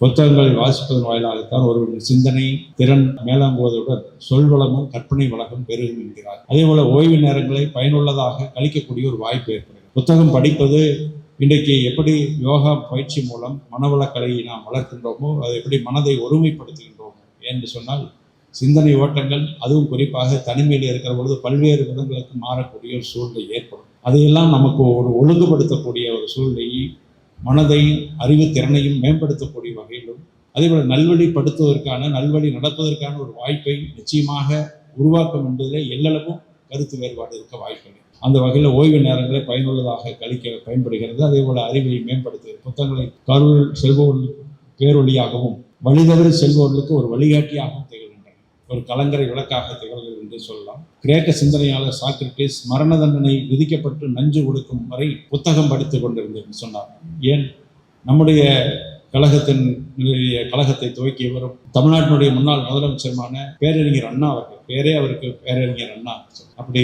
புத்தகங்களை வாசிப்பதன் வாயிலாகத்தான் ஒருவரின் சிந்தனை திறன் மேலாங்குவதுடன் சொல்வளமும் கற்பனை வளமும் பெருகும் என்கிறார். அதே போல ஓய்வு நேரங்களை பயனுள்ளதாக கழிக்கக்கூடிய ஒரு வாய்ப்பு ஏற்படுகிறது. புத்தகம் படிப்பது இன்றைக்கு எப்படி யோகா பயிற்சி மூலம் மனவளக்கலையை நாம் வளர்க்கின்றோமோ அது எப்படி மனதை ஒருமைப்படுத்துகின்றோமோ என்று சொன்னால் சிந்தனை ஓட்டங்கள் அதுவும் குறிப்பாக தனிமையில் இருக்கிற பொழுது பல்வேறு விதங்களுக்கு மாறக்கூடிய ஒரு சூழ்நிலை ஏற்படும். அதையெல்லாம் நமக்கு ஒரு ஒழுங்குபடுத்தக்கூடிய ஒரு சூழ்நிலையை மனதையும் அறிவு திறனையும் மேம்படுத்தக்கூடிய வகையிலும் அதேபோல் நல்வழிப்படுத்துவதற்கான நல்வழி நடப்பதற்கான ஒரு வாய்ப்பை நிச்சயமாக உருவாக்கும் என்பதில் எல்லளவும் கருத்து வேறுபாடு இருக்க வாய்ப்பில்லை. அந்த வகையில் ஓய்வு நேரங்களை பயனுள்ளதாக கழிக்க பயன்படுகிறது. அதே போல அறிவை மேம்படுத்துகிறது புத்தகங்களை கருள் செல்பவர்களுக்கு பேரொழியாகவும் வழிதவறி செல்பவர்களுக்கு ஒரு வழிகாட்டியாகவும் ஒரு கலங்கரை விளக்காக திகழ்கிறது என்று சொல்லலாம். கிரேக்க சிந்தனையாளர் சாக்ரட்டிஸ் மரண தண்டனை விதிக்கப்பட்டு நஞ்சு கொடுக்கும் வரை புத்தகம் படித்துக் கொண்டிருந்தேன் சொன்னார். ஏன்? நம்முடைய கழகத்தின் கழகத்தை துவக்கியவரும் தமிழ்நாட்டினுடைய முன்னாள் முதலமைச்சருமான பேரறிஞர் அண்ணா அவர்கள் பேரே அவருக்கு பேரறிஞர் அண்ணா. அப்படி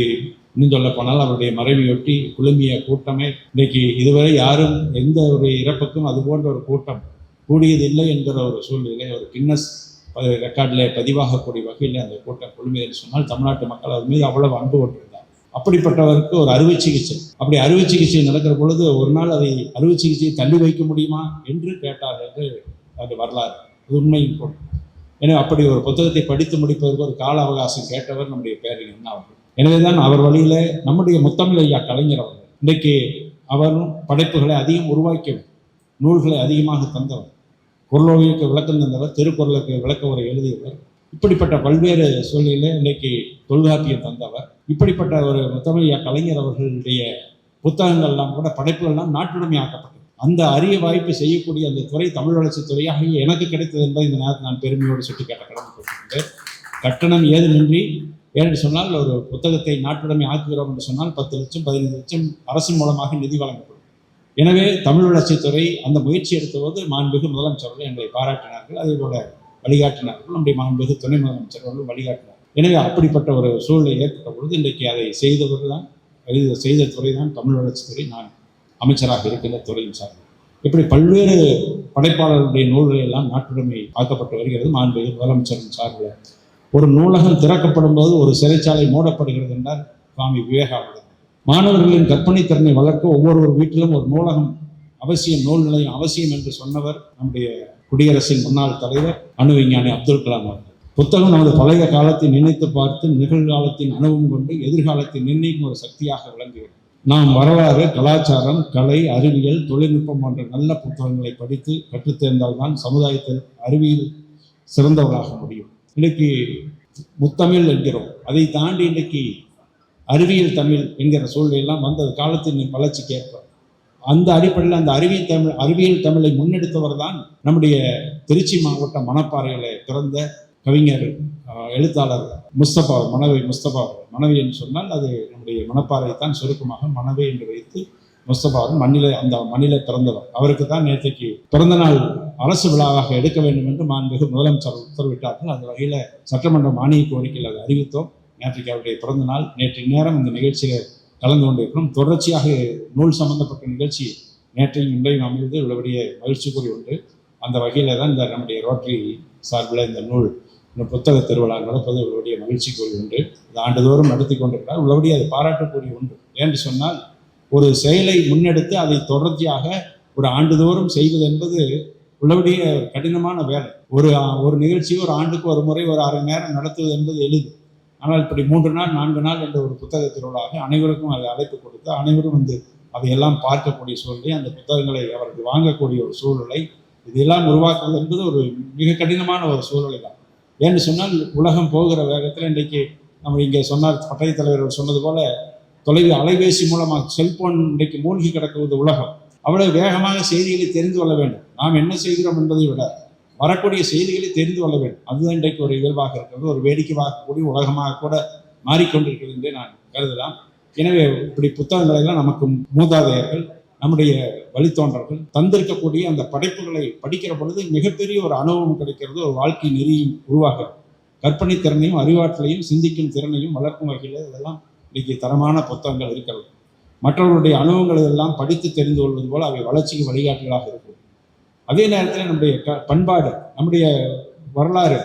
இன்னும் சொல்ல போனால் அவருடைய மறைவையொட்டி குழுமிய கூட்டமே இன்றைக்கு இதுவரை யாரும் எந்த ஒரு இறப்புக்கும் அது போன்ற ஒரு கூட்டம் கூடியதில்லை என்கிற ஒரு சூழ்நிலை ஒரு கின்னஸ் ரெக்கார்டில் பதிவாகக்கூடிய வகையில் அந்த கூட்டம் குழுமியது சொன்னால் தமிழ்நாட்டு மக்கள் அது மீது அவ்வளவு அன்பு கொண்டிருந்தார். அப்படிப்பட்டவருக்கு ஒரு அறுவை சிகிச்சை. அப்படி அறுவை சிகிச்சை நடக்கிற பொழுது ஒரு நாள் அதை அறுவை சிகிச்சையை தள்ளி வைக்க முடியுமா என்று கேட்டார் என்று அது வரலாறு. அது உண்மையும் கூட எனவே அப்படி ஒரு புத்தகத்தை படித்து முடிப்பதற்கு ஒரு கால அவகாசம் கேட்டவர் நம்முடைய பேரறிஞர் அண்ணா அவர்கள். எனவேதான் அவர் வழியில் நம்முடைய முத்தமிழ் ஐயா கலைஞர் அவர்கள். இன்றைக்கு அவரும் படைப்புகளை அதிகம் உருவாக்கியவர். நூல்களை அதிகமாக தந்தவர். குரலோவியக்கு விளக்கம் தந்தவர் திருக்குறளுக்கு விளக்க உரை எழுதியவர். இப்படிப்பட்ட பல்வேறு சூழ்நிலையில இன்றைக்கு தொல்காப்பியம் தந்தவர். இப்படிப்பட்ட ஒரு முத்தமிழ் கலைஞர் அவர்களுடைய புத்தகங்கள்லாம் கூட படைப்புகள்லாம் நாட்டுடைமை ஆக்கப்பட்டது. அந்த அரிய வாய்ப்பு செய்யக்கூடிய அந்த துறை தமிழ் வளர்ச்சித் துறையாக எனக்கு கிடைத்தது என்பதை இந்த நேரத்தில் நான் பெருமையோடு சுட்டிக்காட்ட கடமைப்பட்டிருக்கின்றேன். கட்டணம் ஏதுமின்றி ஏனென்று சொன்னால் ஒரு புத்தகத்தை நாட்டுடைமை ஆக்குகிறோம் என்று சொன்னால் பத்து லட்சம் பதினைந்து லட்சம் அரசு மூலமாக நிதி வழங்கப்படும். எனவே தமிழ் வளர்ச்சித்துறை அந்த முயற்சி எடுத்தபோது மாண்புமிகு முதலமைச்சர்கள் எங்களை பாராட்டினார்கள். அதே போல வழிகாட்டினார்கள். நம்முடைய மாண்புமிகு துணை முதலமைச்சர்களும் வழிகாட்டினார் எனவே அப்படிப்பட்ட ஒரு சூழ்நிலை ஏற்பட்ட பொழுது இன்றைக்கு அதை செய்தவர் தான் இது செய்த துறை தான் தமிழ் வளர்ச்சித்துறை நான் அமைச்சராக இருக்கின்ற துறையும் சார் இப்படி பல்வேறு படைப்பாளர்களுடைய நூல்கள் எல்லாம் நாட்டுடைமை ஆக்கப்பட்டு வருகிறது. மாண்புமிகு முதலமைச்சரின் சார்பில். ஒரு நூலகம் திறக்கப்படும் போது ஒரு சிறைச்சாலை மூடப்படுகிறது என்றால் சுவாமி விவேகானந்தர் மாணவர்களின் கற்பனை திறனை வளர்க்க ஒவ்வொரு வீட்டிலும் ஒரு நூலகம் அவசியம் நூல் நிலையம் அவசியம் என்று சொன்னவர் நம்முடைய குடியரசின் முன்னாள் தலைவர் அணு விஞ்ஞானி அப்துல் கலாம் அவர்கள். புத்தகம் நமது பழைய காலத்தை நினைத்து பார்த்து நிகழ்காலத்தின் அனுபவம் கொண்டு எதிர்காலத்தை நிர்ணயிக்கும் ஒரு சக்தியாக விளங்குகிறது. நாம் வரலாறு கலாச்சாரம் கலை அறிவியல் தொழில்நுட்பம் போன்ற நல்ல புத்தகங்களை படித்து கற்றுத்தேர்ந்தால்தான் சமுதாயத்தில் அறிவியல் சிறந்தவராக முடியும். இன்னைக்கு முத்தமிழ் என்கிறோம். அதை தாண்டி இன்னைக்கு அறிவியல் தமிழ் என்கிற சூழ்நிலையெல்லாம் வந்தது. காலத்தின் வளர்ச்சிக்கு ஏற்ப அந்த அடிப்படையில் அந்த அறிவியல் தமிழ் அறிவியல் தமிழை முன்னெடுத்தவர் தான் நம்முடைய திருச்சி மாவட்ட மணப்பாறைகளை பிறந்த கவிஞர் எழுத்தாளர் முஸ்தபா மனவை முஸ்தபா மனைவி என்று சொன்னால் அது நம்முடைய மணப்பாறை தான் சுருக்கமாக மனவை என்று வைத்து முஸ்தபாவும் மண்ணில அந்த மண்ணில பிறந்தவர் அவருக்கு தான் நேற்றைக்கு பிறந்த நாள் அரசு விழாவாக எடுக்க வேண்டும் என்று மாண்புமிகு முதலமைச்சர் உத்தரவிட்டார்கள். அந்த வகையில் சட்டமன்ற மானிய கோரிக்கையில் அதை அறிவித்தோம். நேற்றைக்கு அவருடைய பிறந்த நாள் நேற்று நேரம் இந்த நிகழ்ச்சியில் கலந்து கொண்டிருக்கிறோம். தொடர்ச்சியாக நூல் சம்பந்தப்பட்ட நிகழ்ச்சி நேற்றையும் இன்றையும் அமைவது உள்ளபடிய மகிழ்ச்சிக்குரிய ஒன்று அந்த வகையில் தான் இந்த நம்முடைய ரோட்டரி சார்பில் இந்த நூல் இந்த புத்தக திருவிழா நடப்பது உள்ளபடிய மகிழ்ச்சிக்குரிய ஒன்று இது ஆண்டுதோறும் நடத்தி கொண்டிருக்கிறார். உள்ளபடியே அது பாராட்டக்கூடிய ஒன்று ஏன்னு சொன்னால் ஒரு செயலை முன்னெடுத்து அதை தொடர்ச்சியாக ஒரு ஆண்டுதோறும் செய்வது என்பது உள்ளபடியே கடினமான வேலை. ஒரு ஒரு நிகழ்ச்சி ஒரு ஆண்டுக்கு ஒரு முறை ஒரு அரை நேரம் நடத்துவது என்பது எளிது. ஆனால் இப்படி மூன்று நாள் நான்கு நாள் என்ற ஒரு புத்தக திருவிழாக அனைவருக்கும் அதை அழைப்பு கொடுத்து அனைவரும் வந்து அதையெல்லாம் பார்க்கக்கூடிய சூழ்நிலை அந்த புத்தகங்களை அவர்கள் வாங்கக்கூடிய ஒரு சூழ்நிலை இதெல்லாம் உருவாக்குவது என்பது ஒரு மிக கடினமான ஒரு சூழ்நிலை தான். ஏன்னு சொன்னால் உலகம் போகிற வேகத்தில் இன்றைக்கு நம்ம இங்கே சொன்னார் பட்டயத் தலைவர் சொன்னது போல தொலைவு அலைபேசி மூலமாக செல்போன் இன்றைக்கு மூழ்கி கிடக்குவது உலகம். அவ்வளவு வேகமாக செய்திகளை தெரிந்து கொள்ள வேண்டும். நாம் என்ன செய்கிறோம் என்பதை விட வரக்கூடிய செய்திகளை தெரிந்து கொள்ள வேண்டும். அதுதான் இன்றைக்கு ஒரு இயல்பாக இருக்கிறது. ஒரு வேடிக்கை பார்க்கக்கூடிய உலகமாக கூட மாறிக்கொண்டிருக்கிறது என்றே நான் கருதலாம். எனவே இப்படி புத்தகங்களை எல்லாம் நமக்கு மூதாதையர்கள் நம்முடைய வழித்தோன்றர்கள் தந்திருக்கக்கூடிய அந்த படைப்புகளை படிக்கிற பொழுது மிகப்பெரிய ஒரு அனுபவம் கிடைக்கிறது. ஒரு வாழ்க்கை நெறியும் உருவாகும் கற்பனை திறனையும் அறிவாற்றலையும் சிந்திக்கும் திறனையும் வளர்க்கும் வகையில் இதெல்லாம் இன்னைக்கு தரமான புத்தகங்கள் இருக்கிறது. மற்றவர்களுடைய அனுபவங்களை எல்லாம் படித்து தெரிந்து கொள்வது போல் அவை வளர்ச்சிக்கு வழிகாட்டுகளாக இருக்கும் அதே நேரத்தில் நம்முடைய க பண்பாடு நம்முடைய வரலாறு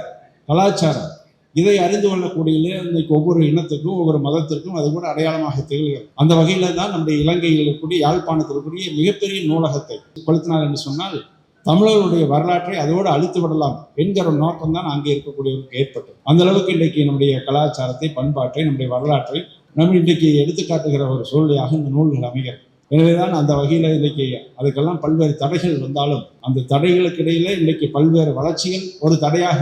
கலாச்சாரம் இதை அறிந்து கொள்ளக்கூடிய இன்றைக்கு ஒவ்வொரு இனத்துக்கும் ஒவ்வொரு மதத்திற்கும் அது கூட அடையாளமாக திகழ்கிறது அந்த வகையில் தான் நம்முடைய இலங்கையில் இருக்கக்கூடிய யாழ்ப்பாணத்தில் இருக்கக்கூடிய மிகப்பெரிய நூலகத்தை கொளுத்தினார் என்று சொன்னால் தமிழர்களுடைய வரலாற்றை அதோடு அழித்து விடலாம் என்கிற ஒரு நோக்கம் தான் அங்கே இருக்கக்கூடியவருக்கு ஏற்பட்டது. அந்த அளவுக்கு இன்றைக்கு நம்முடைய கலாச்சாரத்தை பண்பாட்டை நம்முடைய வரலாற்றை நம்ம இன்றைக்கு எடுத்துக்காட்டுகிற ஒரு சூழ்நிலையாக இந்த நூல்கள் அமைகிறது. எனவேதான் அந்த வகையில் இன்றைக்கு அதுக்கெல்லாம் பல்வேறு தடைகள் வந்தாலும் அந்த தடைகளுக்கு இடையில இன்றைக்கு பல்வேறு வளர்ச்சிகள் ஒரு தடையாக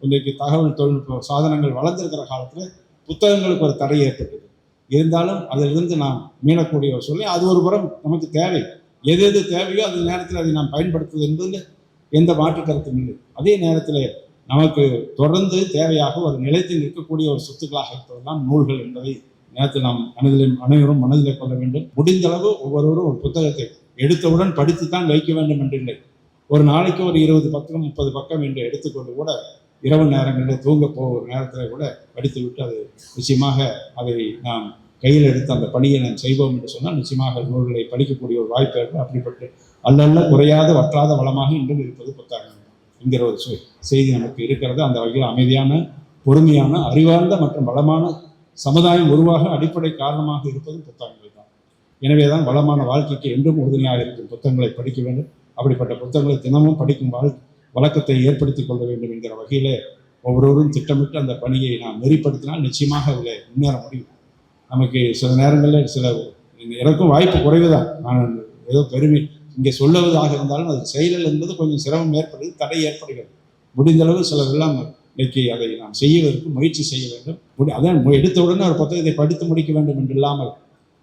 இன்றைக்கு தகவல் தொழில்நுட்ப சாதனங்கள் வளர்ந்திருக்கிற காலத்தில் புத்தகங்களுக்கு ஒரு தடை ஏற்பட்டது. இருந்தாலும் அதிலிருந்து நாம் மீளக்கூடிய ஒரு சொல்லி அது ஒரு புறம் நமக்கு தேவை. எது எது தேவையோ அந்த நேரத்தில் அதை நாம் பயன்படுத்துவது என்பதில் எந்த மாற்று கருத்தும் இல்லை. அதே நேரத்தில் நமக்கு தொடர்ந்து தேவையாக ஒரு நிலைத்து நிற்கக்கூடிய ஒரு சொத்துக்களாக இருப்பதெல்லாம் நூல்கள் என்பதை நேரத்தில் நாம் மனதில் அனைவரும் மனதில் கொள்ள வேண்டும். முடிந்த அளவு ஒவ்வொருவரும் ஒரு புத்தகத்தை எடுத்தவுடன் படித்து தான் வைக்க வேண்டும் என்றில்லை. ஒரு நாளைக்கு ஒரு இருபது பக்கம் முப்பது பக்கம் என்று எடுத்துக்கொண்டு கூட இரவு நேரங்களில் தூங்க போகிற நேரத்தில் கூட படித்துவிட்டு அது நிச்சயமாக அதை நாம் கையில் எடுத்து அந்த பணியை நாம் செய்வோம் என்று சொன்னால் நிச்சயமாக நூல்களை படிக்கக்கூடிய ஒரு வாய்ப்பு ஏற்படும் அப்படிப்பட்டு அல்லல்ல குறையாத வற்றாத வளமாக இன்றும் இருப்பது புத்தகம். என்கிற ஒரு செய்தி நமக்கு இருக்கிறது. அந்த வகையில் அமைதியான பொறுமையான அறிவார்ந்த மற்றும் வளமான சமுதாயம் உருவாக அடிப்படை காரணமாக இருப்பது புத்தகங்கள் தான். எனவே தான் வளமான வாழ்க்கைக்கு என்றும் உறுதுணையாக இருக்கும் புத்தகங்களை படிக்க வேண்டும். அப்படிப்பட்ட புத்தகங்களை தினமும் படிக்கும் வாழ் வழக்கத்தை ஏற்படுத்திக் கொள்ள வேண்டும் என்கிற வகையிலே ஒவ்வொருவரும் திட்டமிட்டு அந்த பணியை நாம் நெறிப்படுத்தினால் நிச்சயமாக அதில் முன்னேற முடியும். நமக்கு சில நேரங்களில் சில எனக்கும் வாய்ப்பு குறைவு தான் நான் ஏதோ பெருமை இங்கே சொல்லுவதாக இருந்தாலும் அது செயலில் என்பது கொஞ்சம் சிரமம் ஏற்படுது தடை ஏற்படுகிறது. முடிந்தளவு சிலரெல்லாம் இன்னைக்கு அதை நாம் செய்வதற்கு முயற்சி செய்ய வேண்டும். முடி- அதான் எடுத்த உடனே ஒரு புத்தகத்தை படித்து முடிக்க வேண்டும் என்று இல்லாமல்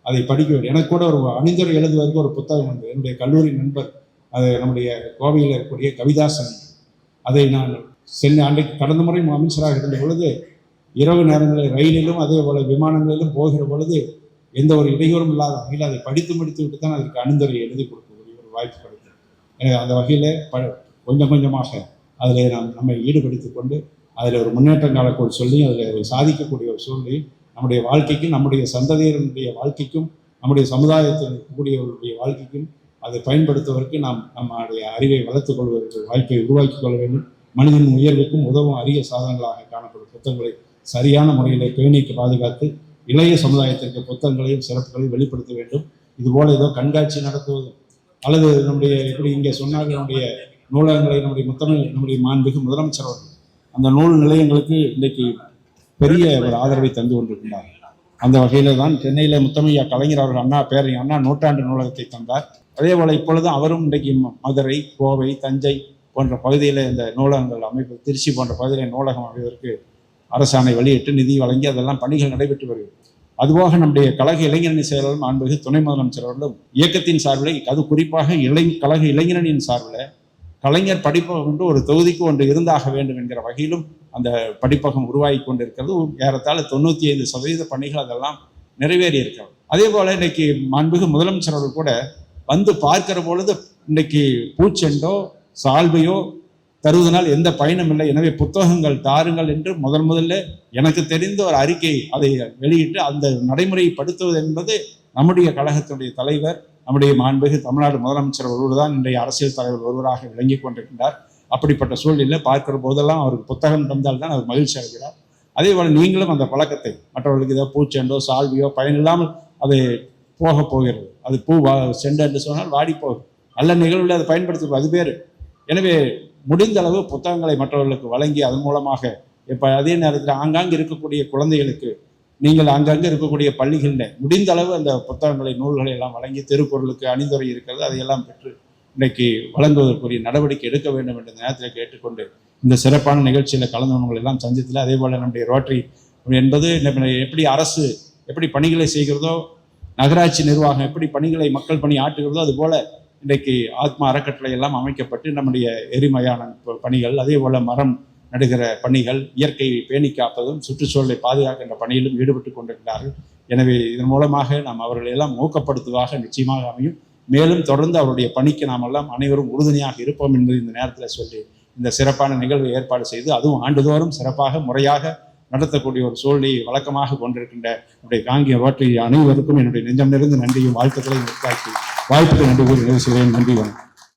அதை படிக்க வேண்டும். எனக்கு கூட ஒரு அணிந்துரை எழுதுவதற்கு ஒரு புத்தகம் உண்டு. என்னுடைய கல்லூரி நண்பர் அது நம்முடைய கோவையில் இருக்கக்கூடிய கவிதாசன். அதை நான் சென்னை அன்றைக்கு கடந்த முறை அமைச்சராக இருந்த பொழுது இரவு நேரங்களில் ரயிலிலும் அதே போல விமானங்களிலும் போகிற பொழுது எந்த ஒரு இடையூறும் இல்லாத வகையில் அதை படித்து முடித்து விட்டு தான் அதற்கு அணிந்துரை எழுதி கொடுக்கக்கூடிய ஒரு வாய்ப்பு கிடைக்கும் எனக்கு அந்த வகையில் ப கொஞ்சம் கொஞ்சமாக அதில் நாம் நம்மை ஈடுபடுத்திக் கொண்டு அதில் ஒரு முன்னேற்றம் காலக்கோள் சொல்லி அதில் ஒரு சாதிக்கக்கூடிய ஒரு சூழ்நிலையும் நம்முடைய வாழ்க்கைக்கும் நம்முடைய சந்ததியினுடைய வாழ்க்கைக்கும் நம்முடைய சமுதாயத்தில் இருக்கக்கூடியவர்களுடைய வாழ்க்கைக்கும் அதை பயன்படுத்துவதற்கு நாம் நம்முடைய அறிவை வளர்த்துக் கொள்வதற்கு வாய்ப்பை உருவாக்கிக் கொள்ள வேண்டும். மனிதன் உயர்வுக்கும் உதவும் அரிய சாதனங்களாக காணப்படும் புத்தகங்களை சரியான முறையில் பேணிக்கு பாதுகாத்து இளைய சமுதாயத்திற்கு புத்தகங்களையும் சிறப்புகளையும் வெளிப்படுத்த வேண்டும். இதுபோல் ஏதோ கண்காட்சி நடத்துவது அல்லது நம்முடைய எப்படி இங்கே சொன்னார்கள் நம்முடைய நூலகங்களை நம்முடைய முத்தமிழ் நம்முடைய மாண்புக்கு முதலமைச்சர் அவர்கள் அந்த நூல் நிலையங்களுக்கு இன்றைக்கு பெரிய ஒரு ஆதரவை தந்து கொண்டிருக்கிறார் அந்த வகையில் தான் சென்னையில் முத்தமையா கலைஞர் அவர்கள் அண்ணா பேரை அண்ணா நூற்றாண்டு நூலகத்தை தந்தார். அதே போல இப்பொழுது அவரும் இன்றைக்கு மதுரை கோவை தஞ்சை போன்ற பகுதியில் இந்த நூலகங்கள் அமைப்பு திருச்சி போன்ற பகுதியில் நூலகம் அமைவதற்கு அரசாணை வெளியிட்டு நிதி வழங்கி அதெல்லாம் பணிகள் நடைபெற்று வருகிறது. அதுபோக நம்முடைய கழக இளைஞரணி செயலாளர் அன்பு துணை முதலமைச்சர் அவர்களும் இயக்கத்தின் சார்பில் அது குறிப்பாக இளை கழக இளைஞரணியின் சார்பில் கலைஞர் படிப்பகம் என்று ஒரு தொகுதிக்கு ஒன்று இருந்தாக வேண்டும் என்கிற வகையிலும் அந்த படிப்பகம் உருவாகி கொண்டிருக்கிறது. ஏறத்தாழ தொண்ணூற்றி ஐந்து சதவீத பணிகள் அதெல்லாம் நிறைவேறி இருக்கிறது அதே போல் இன்னைக்கு மாண்புகு முதலமைச்சர் அவர்கள் கூட வந்து பார்க்கிற பொழுது இன்னைக்கு பூச்செண்டோ சால்வையோ தருவதனால் எந்த பயனும் இல்லை. எனவே புத்தகங்கள் தாருங்கள் என்று முதல் முதல்ல எனக்கு தெரிந்த ஒரு அறிக்கை அதை வெளியிட்டு அந்த நடைமுறைப்படுத்துவது என்பது நம்முடைய கழகத்துடைய தலைவர் நம்முடைய மாண்புகு தமிழ்நாடு முதலமைச்சர் ஒருவர் தான் இன்றைய அரசியல் தலைவர் ஒருவராக விளங்கி கொண்டிருக்கின்றார். அப்படிப்பட்ட சூழ்நிலை பார்க்கிற போதெல்லாம் அவருக்கு புத்தகம் தந்தால் தான் அவர் மகிழ்ச்சி அடைகிறார். அதே போல் நீங்களும் அந்த பழக்கத்தை மற்றவர்களுக்கு ஏதோ பூச்செண்டோ சால்வியோ பயனில்லாமல் அது போக போகிறது. அது பூ வா செண்டு என்று சொன்னால் வாடி போகும். நல்ல நிகழ்வில் அதை பயன்படுத்துவது அது பேர் எனவே முடிந்த அளவு புத்தகங்களை மற்றவர்களுக்கு வழங்கி அதன் மூலமாக இப்போ அதே நேரத்தில் ஆங்காங்கே இருக்கக்கூடிய குழந்தைகளுக்கு நீங்கள் அங்கங்கே இருக்கக்கூடிய பள்ளிகளில் முடிந்த அளவு அந்த புத்தகங்களை நூல்களை எல்லாம் வழங்கி திருக்குறளுக்கு அணிந்துரை இருக்கிறது. அதையெல்லாம் பெற்று இன்னைக்கு வழங்குவதற்குரிய நடவடிக்கை எடுக்க வேண்டும் என்ற நேரத்தில் கேட்டுக்கொண்டு இந்த சிறப்பான நிகழ்ச்சியில் கலந்தவங்களை எல்லாம் சந்தித்தில் அதே போல் நம்முடைய ரோட்டரி என்பது எப்படி அரசு எப்படி பணிகளை செய்கிறதோ நகராட்சி நிர்வாகம் எப்படி பணிகளை மக்கள் பணி ஆட்டுகிறதோ அதுபோல் இன்றைக்கு ஆத்மா அறக்கட்டளை எல்லாம் அமைக்கப்பட்டு நம்முடைய எரிமயான பணிகள் அதே போல் மரம் நடுகிற பணிகள் இயற்கையை பேணி காப்பதும் சுற்றுச்சூழலை பாதுகாக்கின்ற பணியிலும் ஈடுபட்டு கொண்டிருக்கிறார்கள். எனவே இதன் மூலமாக நாம் அவர்களை எல்லாம் ஊக்கப்படுத்துவதாக நிச்சயமாக அமையும். மேலும் தொடர்ந்து அவருடைய பணிக்கு நாம் எல்லாம் அனைவரும் உறுதுணையாக இருப்போம் என்பது இந்த நேரத்தில் சொல்லி இந்த சிறப்பான நிகழ்வை ஏற்பாடு செய்து அதுவும் ஆண்டுதோறும் சிறப்பாக முறையாக நடத்தக்கூடிய ஒரு சூழ்நிலையை வழக்கமாக கொண்டிருக்கின்ற நம்முடைய காங்கிய வாற்றி அனைவருக்கும் என்னுடைய நெஞ்சம் நிறைந்த நன்றியும் வாழ்த்துக்களையும் உருவாக்கி வாய்ப்புக்கு நன்றி கூறி நிறைவு செய்கிறேன். நன்றி வணக்கம்.